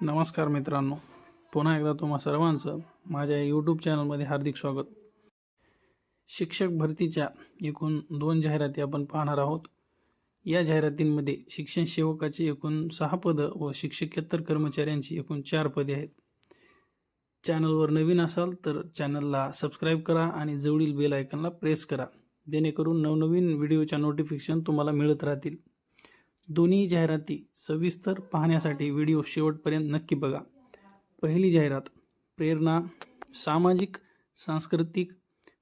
नमस्कार मित्रांनो. पुन्हा एकदा तुम्हा सर्वांचं माझ्या यूट्यूब चॅनलमध्ये हार्दिक स्वागत. शिक्षक भरतीच्या एकूण दोन जाहिराती आपण पाहणार आहोत. या जाहिरातींमध्ये शिक्षण सेवकाची एकूण सहा पदं व शिक्षकेतर कर्मचाऱ्यांची एकूण चार पदे आहेत. चॅनलवर नवीन असाल तर चॅनलला सबस्क्राईब करा आणि जवळील बेल आयकनला प्रेस करा. जेणेकरून नवनवीन व्हिडिओच्या नोटिफिकेशन तुम्हाला मिळत राहतील. दोन्ही जाहिराती सविस्तर पाहण्यासाठी व्हिडिओ शेवटपर्यंत नक्की बघा. पहिली जाहिरात प्रेरणा सामाजिक सांस्कृतिक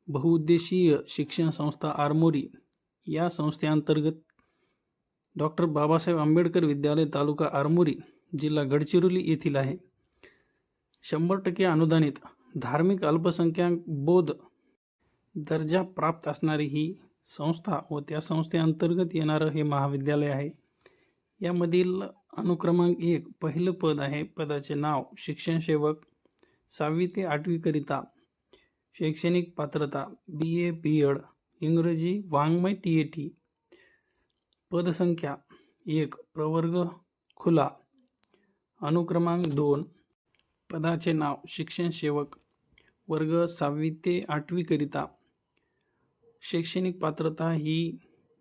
बहुउद्देशीय शिक्षण संस्था आरमोरी. या संस्थेअंतर्गत डॉक्टर बाबासाहेब आंबेडकर विद्यालय तालुका आरमोरी जिल्हा गडचिरोली येथील आहे. शंभर टक्के अनुदानित धार्मिक अल्पसंख्याक बोध दर्जा प्राप्त असणारी ही संस्था व त्या संस्थेअंतर्गत येणारं हे महाविद्यालय आहे. यामधील अनुक्रमांक एक पहिलं पद आहे पदाचे नाव शिक्षण सेवक सहावी ते आठवीकरिता शैक्षणिक पात्रता बी ए बी एड इंग्रजी वाङ्मय टी ए टी. पदसंख्या एक प्रवर्ग खुला. अनुक्रमांक दोन पदाचे नाव शिक्षण सेवक वर्ग सहावी ते आठवीकरिता शैक्षणिक पात्रता ही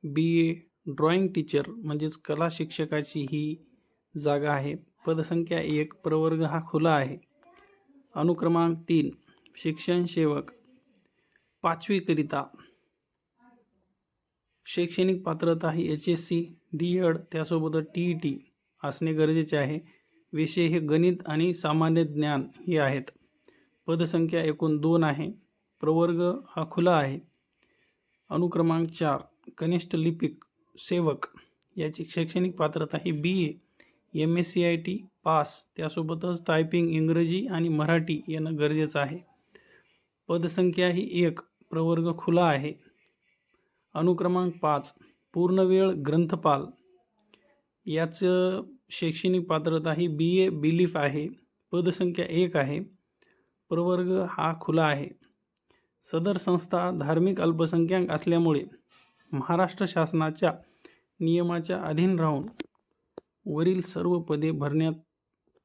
बी ए ड्रॉइंग टीचर म्हणजेच कला शिक्षकाची ही जागा आहे. पदसंख्या एक प्रवर्ग हा खुला आहे. अनुक्रमांक तीन शिक्षण सेवक. पाचवीकरिता शैक्षणिक पात्रता ही H S C D Ed त्यासोबतच टी ई टी असणे गरजेचे आहे. विषय हे गणित आणि सामान्य ज्ञान हे आहेत. पदसंख्या एकूण दोन आहे. प्रवर्ग हा खुला आहे. अनुक्रमांक चार कनिष्ठ लिपिक. सेवक याची शैक्षणिक पात्रता ही B A M S C I T pass. त्यासोबतच टायपिंग इंग्रजी आणि मराठी येणं गरजेचं आहे. पदसंख्या ही एक प्रवर्ग खुला आहे. अनुक्रमांक पाच पूर्णवेळ ग्रंथपाल. याचं शैक्षणिक पात्रता ही बी ए बिलीफ आहे. पदसंख्या एक आहे. प्रवर्ग हा खुला आहे. सदर संस्था धार्मिक अल्पसंख्याक असल्यामुळे महाराष्ट्र शासनाच्या नियमाच्या अधीन राहून वरील सर्व पदे भरण्यात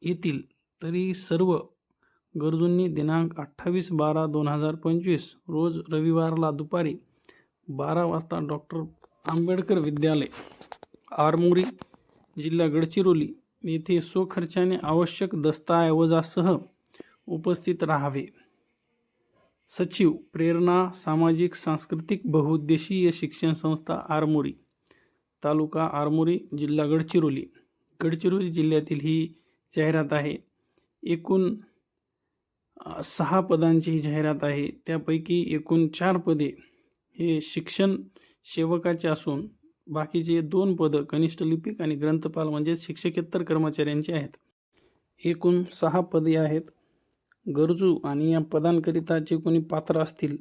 येतील तरी सर्व गरजूंनी दिनांक अठ्ठावीस बारा दोन हजार पंचवीस रोज रविवारला दुपारी बारा वाजता डॉक्टर आंबेडकर विद्यालय आरमोरी जिल्हा गडचिरोली येथे स्वखर्चाने आवश्यक दस्तऐवजासह उपस्थित राहावे. सचिव प्रेरणा सामाजिक सांस्कृतिक बहुउद्देशीय शिक्षण संस्था आरमोरी तालुका आरमोरी जिल्हा गडचिरोली. गडचिरोली जिल्ह्यातील ही जाहिरात आहे. एकूण सहा पदांची ही जाहिरात आहे. त्यापैकी एकूण चार पदे हे शिक्षण सेवकाचे असून बाकीचे दोन पदं कनिष्ठ लिपिक आणि ग्रंथपाल म्हणजे शिक्षकेतर कर्मचाऱ्यांची आहेत. एकूण सहा पदे आहेत. गरजू आणि या पदांकरिता जे कोणी पात्र असतील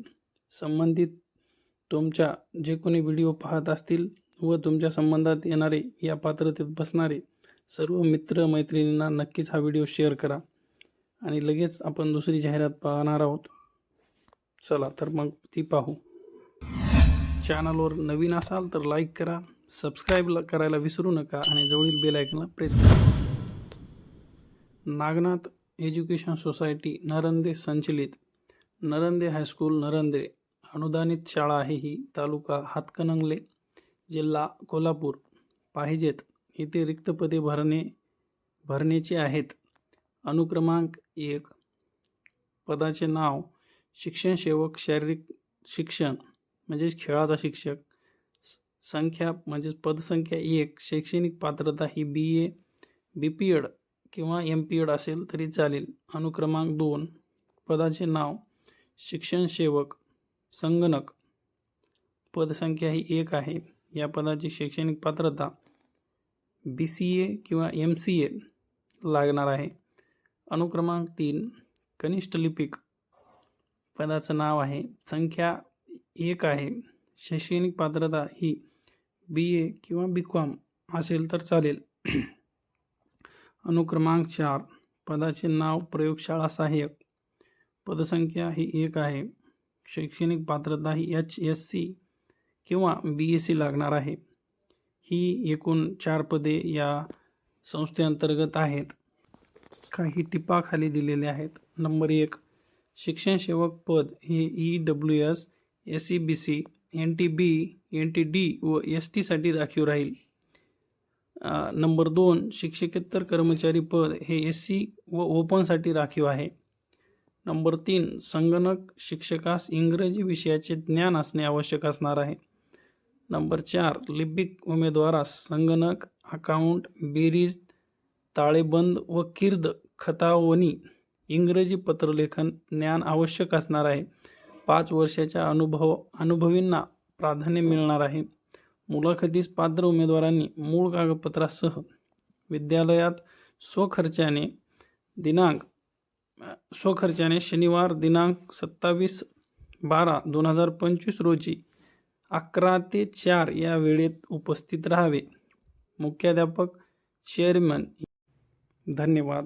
संबंधित तुमच्या जे कोणी व्हिडिओ पाहत असतील व तुमच्या संबंधात येणारे या पात्रतेत बसणारे सर्व मित्र मैत्रिणींना नक्कीच हा व्हिडिओ शेअर करा आणि लगेच आपण दुसरी जाहिरात पाहणार आहोत. चला तर मग ती पाहू. चॅनलवर नवीन असाल तर लाईक करा सबस्क्राईब करायला विसरू नका आणि जवळील बेल आयकनला प्रेस करा. नागनाथ एज्युकेशन सोसायटी नरंदे संचलित. Narande high school Narande. अनुदानित शाळा आहे ही. तालुका हातकणंगले जिल्हा कोल्हापूर. पाहिजेत. येथे रिक्त पदे भरणे भरण्याचे आहेत. अनुक्रमांक एक. पदाचे नाव शिक्षण सेवक शारीरिक शिक्षण म्हणजेच खेळाचा शिक्षक. स- संख्या म्हणजेच पदसंख्या एक. शैक्षणिक पात्रता ही B A B P Ed किंवा एम पी एड असेल तरी चालेल. अनुक्रमांक दोन. पदाचे नाव. शिक्षण सेवक. संगणक. पदसंख्या ही एक आहे. या पदाची शैक्षणिक पात्रता बी सी ए किंवा एम सी ए लागणार आहे. अनुक्रमांक तीन. कनिष्ठ लिपिक. पदाचं नाव आहे. संख्या एक आहे. शैक्षणिक पात्रता ही बी ए किंवा बी कॉम असेल तर चालेल. अनुक्रमांक चार. पदाचे नाव प्रयोगशाळा सहाय्यक. पदसंख्या ही एक आहे. शैक्षणिक पात्रता ही एच एस सी किंवा बी एस सी लागणार आहे. ही एकूण चार पदे या संस्थेअंतर्गत आहेत. काही टिपा खाली दिलेल्या आहेत. नंबर एक शिक्षण सेवक पद हे E W S S C B C N T B N T D व एस टीसाठी राखीव राहील. नंबर दोन शिक्षकेतर कर्मचारी पद हे एस सी व ओपनसाठी राखीव आहे. नंबर तीन संगणक शिक्षकास इंग्रजी विषयाचे ज्ञान असणे आवश्यक असणार आहे. नंबर चार लिपिक उमेदवारास संगणक अकाउंट बेरीज ताळेबंद व किर्द खतावणी इंग्रजी पत्रलेखन ज्ञान आवश्यक असणार आहे. पाच वर्षाच्या अनुभव अनुभवींना प्राधान्य मिळणार आहे. मुलाखतीस पात्र उमेदवारांनी मूळ कागदपत्रासह विद्यालयात स्वखर्चाने दिनांक स्वखर्चाने शनिवार दिनांक सत्तावीस बारा दोन हजार पंचवीस रोजी अकरा ते चार या वेळेत उपस्थित राहावे. मुख्याध्यापक चेअरमन धन्यवाद.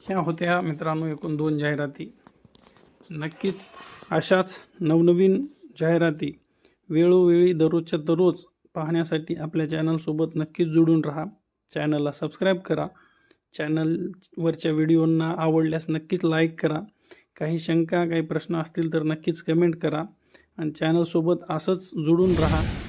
ह्या होत्या मित्रांनो एकूण दोन जाहिराती. नक्कीच. अशाच नवनवीन जाहिराती वेळोवेळी दररोजच्या दररोज पाहण्यासाठी आपल्या चॅनलसोबत नक्कीच जुडून राहा. चॅनलला सबस्क्राईब करा. चॅनलवरच्या व्हिडिओंना आवडल्यास नक्कीच लाईक करा. काही शंका काही प्रश्न असतील तर नक्कीच कमेंट करा. आणि चॅनलसोबत असंच जुडून राहा.